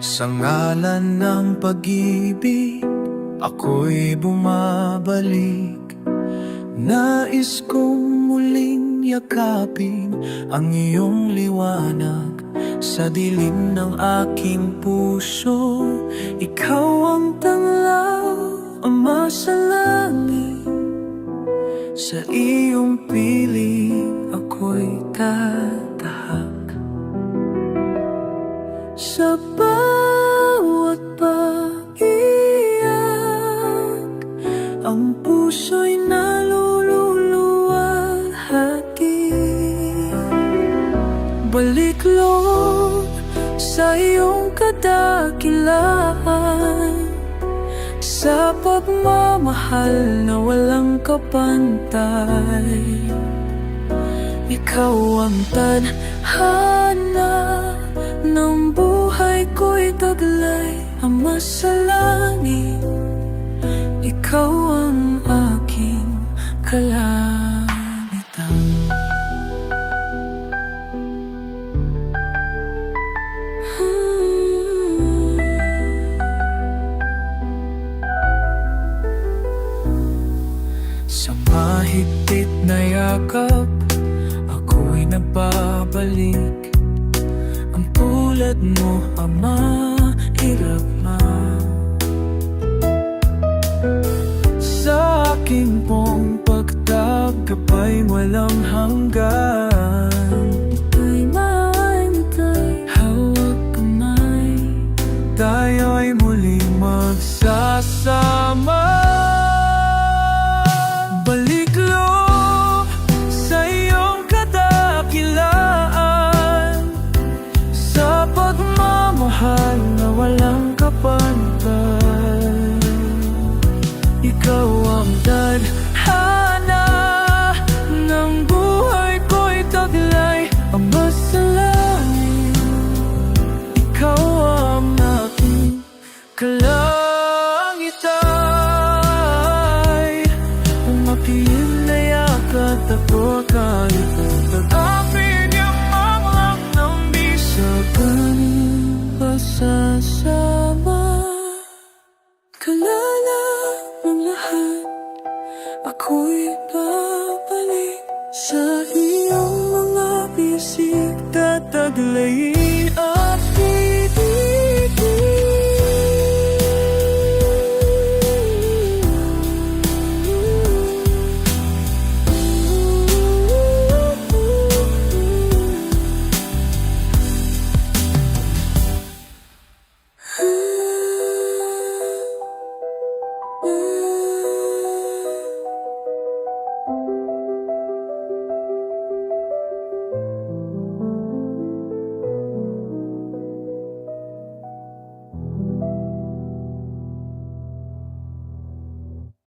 Sa ngalan ng pag-ibig Ako'y bumabalik. Nais kong muling yakapin Ang iyong liwanag. Sa dilim ng aking puso Ikaw ang tanglaw Ama sa langit. Sa iyong piling Ako'y tatahak Ang puso'y nalululuwalhati Balik loob sa iyong kadakilaan. Sa pagmamahal na walang kapantay. Ikaw ang tadhana ng buhay ko'y taglay. Ama sa langit Ikaw ang aking kalangitan Sa mahigpit na yakap Ako'y nagbabalik Ang tulad mo, Ama, hirap na aking pong pagtagkapay walang hanggan. Ika'y maantay, hawak kamay Tayo'y muling magsasama. Balik kalangitan Umapiin na yakat ako kahit Nag-apin yung mamlang ng bisa Kanin ba sasama? Kalala mong lahat Ako'y babalik sa iyong mga bisig Tataglayin